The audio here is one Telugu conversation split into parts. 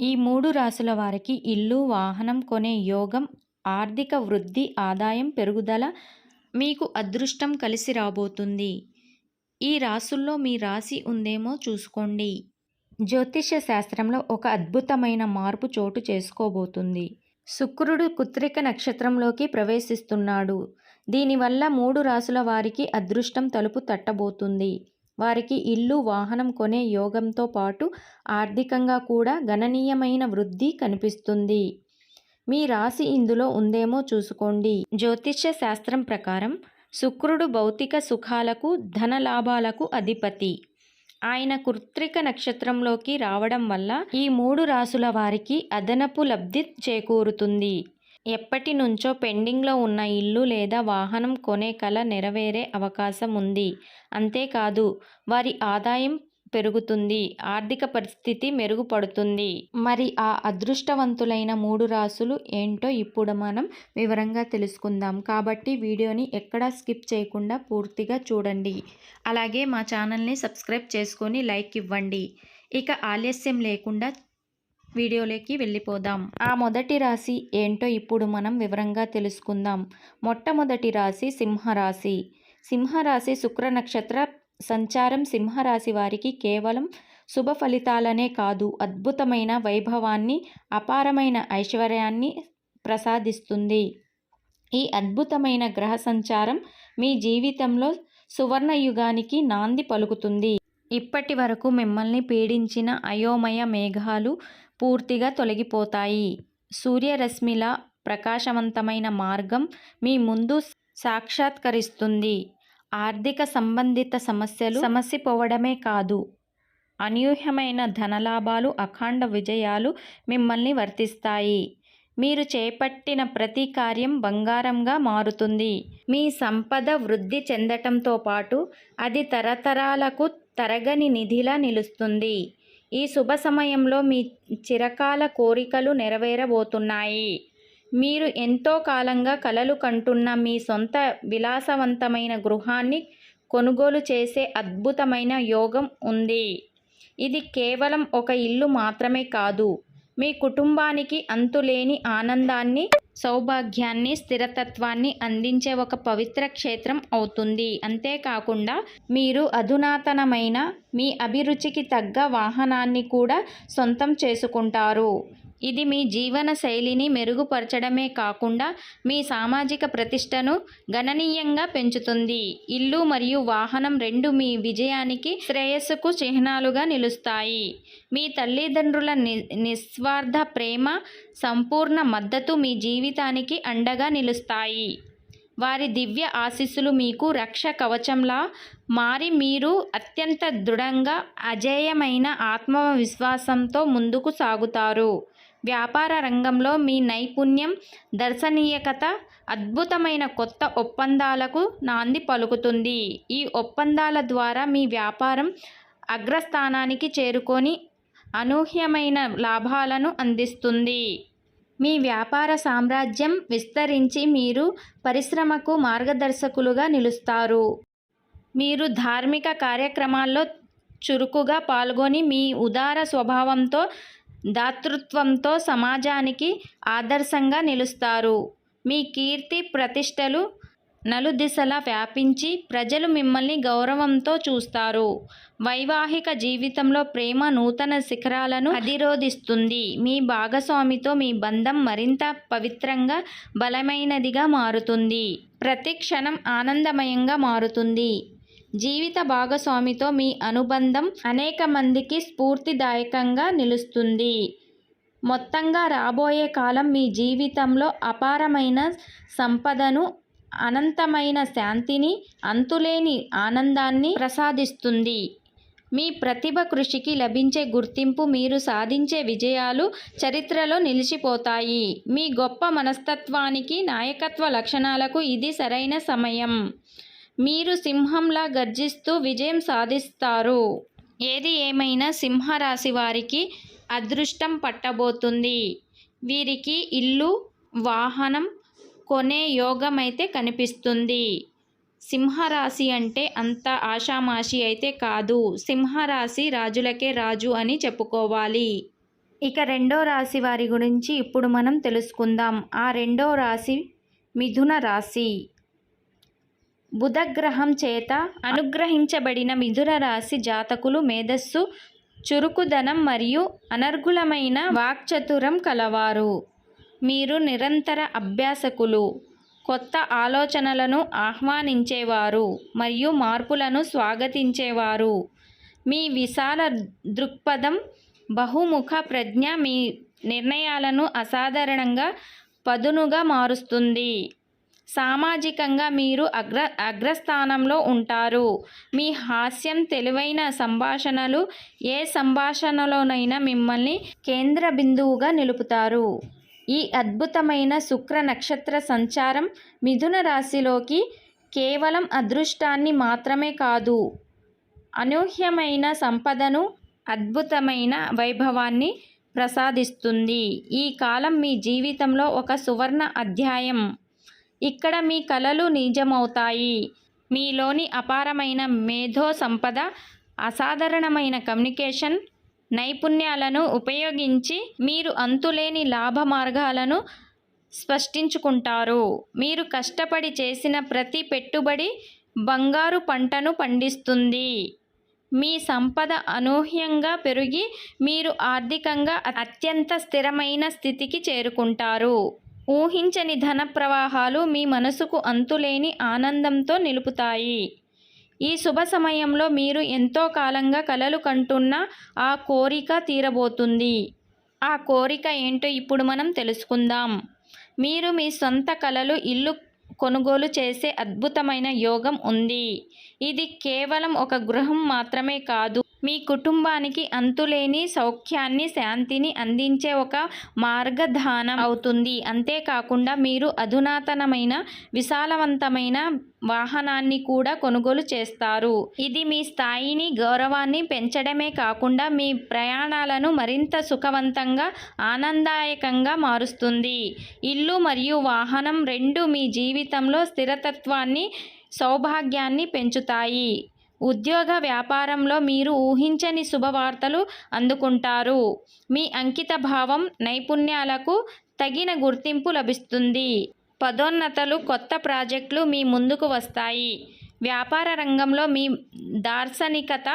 ఈ మూడు రాసుల వారికి ఇల్లు వాహనం కొనే యోగం ఆర్థిక వృద్ధి ఆదాయం పెరుగుదల మీకు అదృష్టం కలిసి రాబోతుంది. ఈ రాసుల్లో మీ రాశి ఉందేమో చూసుకోండి. జ్యోతిష్య శాస్త్రంలో ఒక అద్భుతమైన మార్పు చోటు చేసుకోబోతుంది. శుక్రుడు కుత్రిక నక్షత్రంలోకి ప్రవేశిస్తున్నాడు. దీనివల్ల మూడు రాసుల వారికి అదృష్టం తలుపు తట్టబోతుంది. వారికి ఇల్లు వాహనం కొనే యోగంతో పాటు ఆర్థికంగా కూడా గణనీయమైన వృద్ధి కనిపిస్తుంది. మీ రాశి ఇందులో ఉందేమో చూసుకోండి. జ్యోతిష్య శాస్త్రం ప్రకారం శుక్రుడు భౌతిక సుఖాలకు ధన లాభాలకు అధిపతి. ఆయన కృత్రిక నక్షత్రంలోకి రావడం వల్ల ఈ మూడు రాసుల వారికి అదనపు లబ్ధి చేకూరుతుంది. ఎప్పటి నుంచో పెండింగ్లో ఉన్న ఇల్లు లేదా వాహనం కొనే కల నెరవేరే అవకాశం ఉంది అంతేకాదు వారి ఆదాయం పెరుగుతుంది ఆర్థిక పరిస్థితి మెరుగుపడుతుంది. మరి ఆ అదృష్టవంతులైన మూడు రాసులు ఏంటో ఇప్పుడు మనం వివరంగా తెలుసుకుందాం. కాబట్టి వీడియోని ఎక్కడా స్కిప్ చేయకుండా పూర్తిగా చూడండి. అలాగే మా ఛానల్ని సబ్స్క్రైబ్ చేసుకొని లైక్ ఇవ్వండి. ఇక ఆలస్యం లేకుండా వీడియోలోకి వెళ్ళిపోదాం. ఆ మొదటి రాశి ఏంటో ఇప్పుడు మనం వివరంగా తెలుసుకుందాం. మొట్టమొదటి రాశి సింహరాశి. సింహరాశి శుక్ర నక్షత్ర సంచారం సింహరాశి వారికి కేవలం శుభ ఫలితాలనే కాదు. అద్భుతమైన వైభవాన్ని అపారమైన ఐశ్వర్యాన్ని ప్రసాదిస్తుంది. ఈ అద్భుతమైన గ్రహ సంచారం మీ జీవితంలో సువర్ణ యుగానికి నాంది పలుకుతుంది. ఇప్పటి వరకు మిమ్మల్ని పీడించిన అయోమయ మేఘాలు పూర్తిగా తొలగిపోతాయి. సూర్యరశ్మిల ప్రకాశవంతమైన మార్గం మీ ముందు సాక్షాత్కరిస్తుంది. ఆర్థిక సంబంధిత సమస్యలు సమసిపోవడమే కాదు. అనూహ్యమైన ధనలాభాలు అఖండ విజయాలు మిమ్మల్ని వర్తిస్తాయి. మీరు చేపట్టిన ప్రతి కార్యం బంగారంగా మారుతుంది. మీ సంపద వృద్ధి చెందటంతో పాటు అది తరతరాలకు తరగని నిధిలా నిలుస్తుంది. ఈ శుభ సమయంలో మీ చిరకాల కోరికలు నెరవేరబోతున్నాయి. మీరు ఎంతో కాలంగా కలలు కంటున్న మీ సొంత విలాసవంతమైన గృహాన్ని కొనుగోలు చేసే అద్భుతమైన యోగం ఉంది. ఇది కేవలం ఒక ఇల్లు మాత్రమే కాదు మీ కుటుంబానికి అంతులేని ఆనందాన్ని సౌభాగ్యాన్ని స్థిరతత్వాన్ని అందించే ఒక పవిత్ర క్షేత్రం అవుతుంది. అంతేకాకుండా మీరు అధునాతనమైన మీ అభిరుచికి తగ్గ వాహనాన్ని కూడా సొంతం చేసుకుంటారు. ఇది మీ జీవన శైలిని మెరుగుపరచడమే కాకుండా మీ సామాజిక ప్రతిష్టను గణనీయంగా పెంచుతుంది. ఇల్లు మరియు వాహనం రెండు మీ విజయానికి శ్రేయస్సుకు చిహ్నాలుగా నిలుస్తాయి. మీ తల్లిదండ్రుల ని నిస్వార్థ ప్రేమ సంపూర్ణ మద్దతు మీ జీవితానికి అండగా నిలుస్తాయి. వారి దివ్య ఆశీస్సులు మీకు రక్ష కవచంలా మారి మీరు అత్యంత దృఢంగా అజేయమైన ఆత్మవిశ్వాసంతో ముందుకు సాగుతారు. వ్యాపార రంగంలో మీ నైపుణ్యం దర్శనీయకత అద్భుతమైన కొత్త ఒప్పందాలకు నాంది పలుకుతుంది. ఈ ఒప్పందాల ద్వారా మీ వ్యాపారం అగ్రస్థానానికి చేరుకొని అనూహ్యమైన లాభాలను అందిస్తుంది. మీ వ్యాపార సామ్రాజ్యం విస్తరించి మీరు పరిశ్రమకు మార్గదర్శకులుగా నిలుస్తారు. మీరు ధార్మిక కార్యక్రమాల్లో చురుకుగా పాల్గొని మీ ఉదార స్వభావంతో దాతృత్వంతో సమాజానికి ఆదర్శంగా నిలుస్తారు. మీ కీర్తి ప్రతిష్టలు నలుదిశలా వ్యాపించి ప్రజలు మిమ్మల్ని గౌరవంతో చూస్తారు. వైవాహిక జీవితంలో ప్రేమ నూతన శిఖరాలను అధిరోధిస్తుంది. మీ భాగస్వామితో మీ బంధం మరింత పవిత్రంగా బలమైనదిగా మారుతుంది. ప్రతి క్షణం ఆనందమయంగా మారుతుంది. జీవిత భాగస్వామితో మీ అనుబంధం అనేక మందికి స్ఫూర్తిదాయకంగా నిలుస్తుంది. మొత్తంగా రాబోయే కాలం మీ జీవితంలో అపారమైన సంపదను అనంతమైన శాంతిని అంతులేని ఆనందాన్ని ప్రసాదిస్తుంది. మీ ప్రతిభ కృషికి లభించే గుర్తింపు మీరు సాధించే విజయాలు చరిత్రలో నిలిచిపోతాయి. మీ గొప్ప మనస్తత్వానికి నాయకత్వ లక్షణాలకు ఇది సరైన సమయం. మీరు సింహంలా గర్జిస్తూ విజయం సాధిస్తారు. ఏది ఏమైనా సింహరాశి వారికి అదృష్టం పట్టబోతుంది. వీరికి ఇల్లు వాహనం కొనే యోగమైతే కనిపిస్తుంది. సింహరాశి అంటే అంత ఆషామాషి అయితే కాదు. సింహరాశి రాజులకే రాజు అని చెప్పుకోవాలి. ఇక రెండో రాశి వారి గురించి ఇప్పుడు మనం తెలుసుకుందాం. ఆ రెండో రాశి మిథున రాశి. బుధగ్రహం చేత అనుగ్రహించబడిన మిథున రాశి జాతకులు మేధస్సు చురుకుదనం మరియు అనర్గులమైన వాక్చతురం కలవారు. మీరు నిరంతర అభ్యాసకులు కొత్త ఆలోచనలను ఆహ్వానించేవారు మరియు మార్పులను స్వాగతించేవారు. మీ విశాల దృక్పథం బహుముఖ ప్రజ్ఞ మీ నిర్ణయాలను అసాధారణంగా పదునుగా మారుస్తుంది. సామాజికంగా మీరు అగ్ర అగ్రస్థానంలో ఉంటారు. మీ హాస్యం తెలివైన సంభాషణలు ఏ సంభాషణలోనైనా మిమ్మల్ని కేంద్ర బిందువుగా నిలుపుతారు. ఈ అద్భుతమైన శుక్ర నక్షత్ర సంచారం మిథున రాశిలోకి కేవలం అదృష్టాన్ని మాత్రమే కాదు అనూహ్యమైన సంపదను అద్భుతమైన వైభవాన్ని ప్రసాదిస్తుంది. ఈ కాలం మీ జీవితంలో ఒక సువర్ణ అధ్యాయం. ఇక్కడ మీ కలలు నిజమవుతాయి. మీలోని అపారమైన మేధో సంపద అసాధారణమైన కమ్యూనికేషన్ నైపుణ్యాలను ఉపయోగించి మీరు అంతులేని లాభ మార్గాలను స్పష్టించుకుంటారు. మీరు కష్టపడి చేసిన ప్రతి పెట్టుబడి బంగారు పంటను పండిస్తుంది. మీ సంపద అనూహ్యంగా పెరిగి మీరు ఆర్థికంగా అత్యంత స్థిరమైన స్థితికి చేరుకుంటారు. ఊహించని ధన ప్రవాహాలు మీ మనసుకు అంతులేని ఆనందంతో నిలుపుతాయి. ఈ శుభ సమయంలో మీరు ఎంతో కాలంగా కలలు కంటున్న ఆ కోరిక తీరబోతుంది. ఆ కోరిక ఏంటో ఇప్పుడు మనం తెలుసుకుందాం. మీరు మీ సొంత కలలు ఇల్లు కొనుగోలు చేసే అద్భుతమైన యోగం ఉంది. ఇది కేవలం ఒక గృహం మాత్రమే కాదు. మీ కుటుంబానికి అంతులేని సౌఖ్యాన్ని శాంతిని అందించే ఒక మార్గధానం అవుతుంది. అంతేకాకుండా మీరు అధునాతనమైన విశాలవంతమైన వాహనాన్ని కూడా కొనుగోలు చేస్తారు. ఇది మీ స్థాయిని గౌరవాన్ని పెంచడమే కాకుండా మీ ప్రయాణాలను మరింత సుఖవంతంగా ఆనందదాయకంగా మారుస్తుంది. ఇల్లు మరియు వాహనం రెండు మీ జీవితంలో స్థిరతత్వాన్ని సౌభాగ్యాన్ని పెంచుతాయి. ఉద్యోగ వ్యాపారంలో మీరు ఊహించని శుభవార్తలు అందుకుంటారు. మీ అంకిత భావం నైపుణ్యాలకు తగిన గుర్తింపు లభిస్తుంది. పదోన్నతలు కొత్త ప్రాజెక్టులు మీ ముందుకు వస్తాయి. వ్యాపార రంగంలో మీ దార్శనికత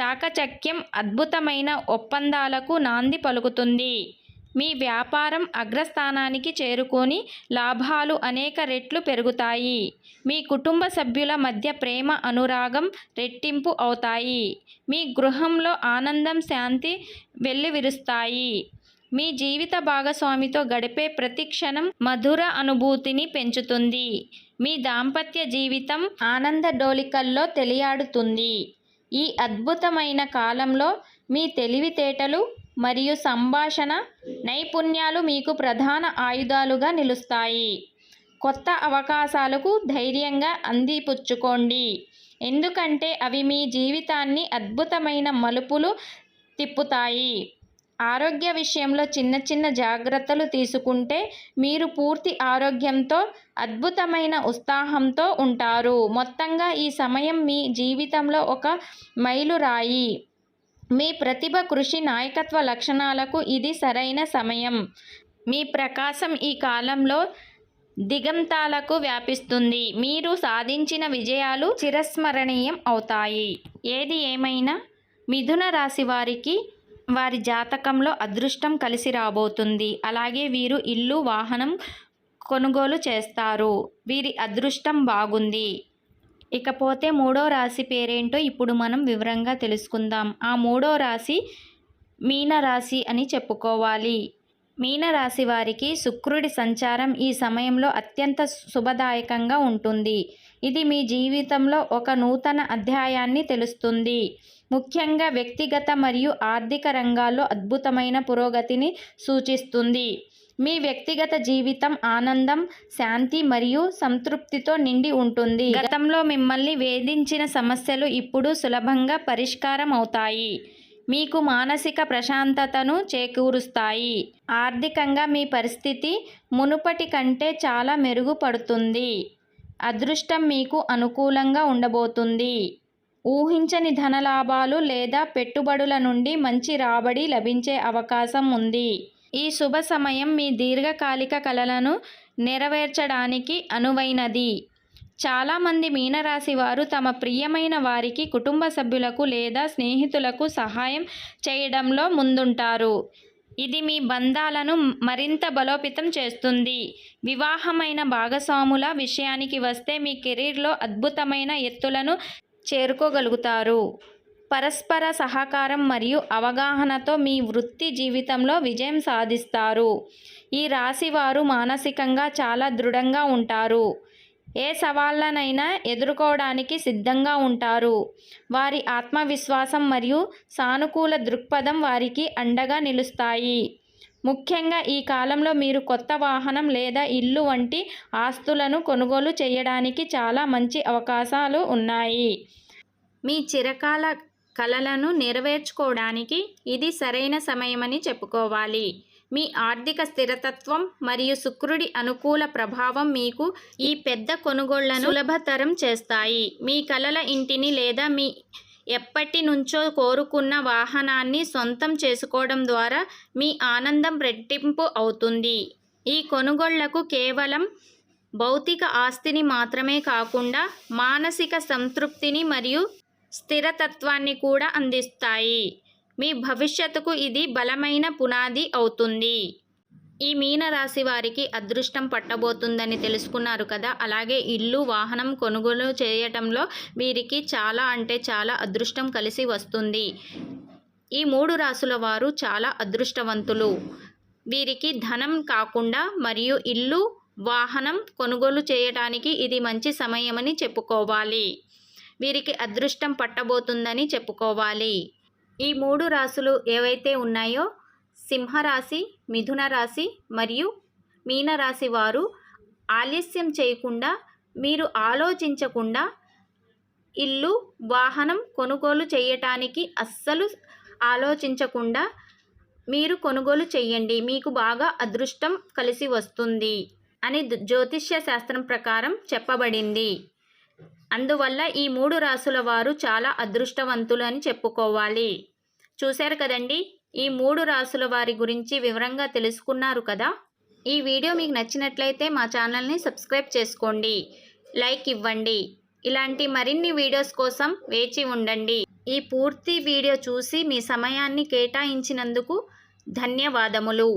చాకచక్యం అద్భుతమైన ఒప్పందాలకు నాంది పలుకుతుంది. మీ వ్యాపారం అగ్రస్థానానికి చేరుకొని లాభాలు అనేక రెట్లు పెరుగుతాయి. మీ కుటుంబ సభ్యుల మధ్య ప్రేమ అనురాగం రెట్టింపు అవుతాయి. మీ గృహంలో ఆనందం శాంతి వెల్లివిరుస్తాయి. మీ జీవిత భాగస్వామితో గడిపే ప్రతి క్షణం మధుర అనుభూతిని పెంచుతుంది. మీ దాంపత్య జీవితం ఆనంద డోలికల్లో తెలియాడుతుంది. ఈ అద్భుతమైన కాలంలో మీ తెలివితేటలు మరియు సంభాషణ నైపుణ్యాలు మీకు ప్రధాన ఆయుధాలుగా నిలుస్తాయి. కొత్త అవకాశాలకు ధైర్యంగా అందిపుచ్చుకోండి. ఎందుకంటే అవి మీ జీవితాన్ని అద్భుతమైన మలుపులు తిప్పుతాయి. ఆరోగ్య విషయంలో చిన్న చిన్న జాగ్రత్తలు తీసుకుంటే మీరు పూర్తి ఆరోగ్యంతో అద్భుతమైన ఉత్సాహంతో ఉంటారు. మొత్తంగా ఈ సమయం మీ జీవితంలో ఒక మైలురాయి. మీ ప్రతిభ కృషి నాయకత్వ లక్షణాలకు ఇది సరైన సమయం. మీ ప్రకాశం ఈ కాలంలో దిగంతాలకు వ్యాపిస్తుంది. మీరు సాధించిన విజయాలు చిరస్మరణీయం అవుతాయి. ఏది ఏమైనా మిథున రాశి వారికి వారి జాతకంలో అదృష్టం కలిసి రాబోతుంది. అలాగే వీరు ఇల్లు వాహనం కొనుగోలు చేస్తారు. వీరి అదృష్టం బాగుంది. ఇకపోతే మూడో రాశి పేరేంటో ఇప్పుడు మనం వివరంగా తెలుసుకుందాం. ఆ మూడో రాశి మీనరాశి అని చెప్పుకోవాలి. మీనరాశి వారికి శుక్రుడి సంచారం ఈ సమయంలో అత్యంత శుభదాయకంగా ఉంటుంది. ఇది మీ జీవితంలో ఒక నూతన అధ్యాయాన్ని తెలుస్తుంది. ముఖ్యంగా వ్యక్తిగత మరియు ఆర్థిక రంగాల్లో అద్భుతమైన పురోగతిని సూచిస్తుంది. మీ వ్యక్తిగత జీవితం ఆనందం శాంతి మరియు సంతృప్తితో నిండి ఉంటుంది. గతంలో మిమ్మల్ని వేధించిన సమస్యలు ఇప్పుడు సులభంగా పరిష్కారం అవుతాయి. మీకు మానసిక ప్రశాంతతను చేకూరుస్తాయి. ఆర్థికంగా మీ పరిస్థితి మునుపటి కంటే చాలా మెరుగుపడుతుంది. అదృష్టం మీకు అనుకూలంగా ఉండబోతుంది. ఊహించని ధనలాభాలు లేదా పెట్టుబడుల నుండి మంచి రాబడి లభించే అవకాశం ఉంది. ఈ శుభ సమయం మీ దీర్ఘకాలిక కలలను నెరవేర్చడానికి అనువైనది. చాలామంది మీనరాశి వారు తమ ప్రియమైన వారికి కుటుంబ సభ్యులకు లేదా స్నేహితులకు సహాయం చేయడంలో ముందుంటారు. ఇది మీ బంధాలను మరింత బలోపేతం చేస్తుంది. వివాహమైన భాగస్వాముల విషయానికి వస్తే మీ కెరీర్లో అద్భుతమైన ఎత్తులను చేరుకోగలుగుతారు. పరస్పర సహకారం మరియు అవగాహనతో మీ వృత్తి జీవితంలో విజయం సాధిస్తారు. ఈ రాశి వారు మానసికంగా చాలా దృఢంగా ఉంటారు. ఏ సవాళ్ళనైనా ఎదుర్కోవడానికి సిద్ధంగా ఉంటారు. వారి ఆత్మవిశ్వాసం మరియు సానుకూల దృక్పథం వారికి అండగా నిలుస్తాయి. ముఖ్యంగా ఈ కాలంలో మీరు కొత్త వాహనం లేదా ఇల్లు వంటి ఆస్తులను కొనుగోలు చేయడానికి చాలా మంచి అవకాశాలు ఉన్నాయి. మీ చిరకాల కలలను నెరవేర్చుకోవడానికి ఇది సరైన సమయమని చెప్పుకోవాలి. మీ ఆర్థిక స్థిరతత్వం మరియు శుక్రుడి అనుకూల ప్రభావం మీకు ఈ పెద్ద కొనుగోళ్ళను సులభతరం చేస్తాయి. మీ కలల ఇంటిని లేదా మీ ఎప్పటి నుంచో కోరుకున్న వాహనాన్ని సొంతం చేసుకోవడం ద్వారా మీ ఆనందం రెట్టింపు అవుతుంది. ఈ కొనుగోళ్ళకు కేవలం భౌతిక ఆస్తిని మాత్రమే కాకుండా మానసిక సంతృప్తిని మరియు స్థిరతత్వాన్ని కూడా అందిస్తాయి. మీ భవిష్యత్తుకు ఇది బలమైన పునాది అవుతుంది. ఈ మీన రాశి వారికి అదృష్టం పట్టబోతుందని తెలుసుకున్నారు కదా. అలాగే ఇల్లు వాహనం కొనుగోలు చేయటంలో వీరికి చాలా అంటే చాలా అదృష్టం కలిసి వస్తుంది. ఈ మూడు రాసుల వారు చాలా అదృష్టవంతులు. వీరికి ధనం కాకుండా మరియు ఇల్లు వాహనం కొనుగోలు చేయటానికి ఇది మంచి సమయమని చెప్పుకోవాలి. వీరికి అదృష్టం పట్టబోతుందని చెప్పుకోవాలి. ఈ మూడు రాసులు ఏవైతే ఉన్నాయో సింహరాశి మిథున రాశి మరియు మీనరాశి వారు ఆలస్యం చేయకుండా మీరు ఆలోచించకుండా ఇల్లు వాహనం కొనుగోలు చేయటానికి అస్సలు ఆలోచించకుండా మీరు కొనుగోలు చేయండి. మీకు బాగా అదృష్టం కలిసి వస్తుంది అని జ్యోతిష్య శాస్త్రం ప్రకారం చెప్పబడింది. అందువల్ల ఈ మూడు రాసుల వారు చాలా అదృష్టవంతులు అని చెప్పుకోవాలి. చూశారు కదండి? ఈ మూడు రాసుల వారి గురించి వివరంగా తెలుసుకున్నారు కదా? ఈ వీడియో మీకు నచ్చినట్లయితే మా ఛానల్ని సబ్స్క్రైబ్ చేసుకోండి. లైక్ ఇవ్వండి. ఇలాంటి మరిన్ని వీడియోస్ కోసం వేచి ఉండండి. ఈ పూర్తి వీడియో చూసి మీ సమయాన్ని కేటాయించినందుకు ధన్యవాదములు.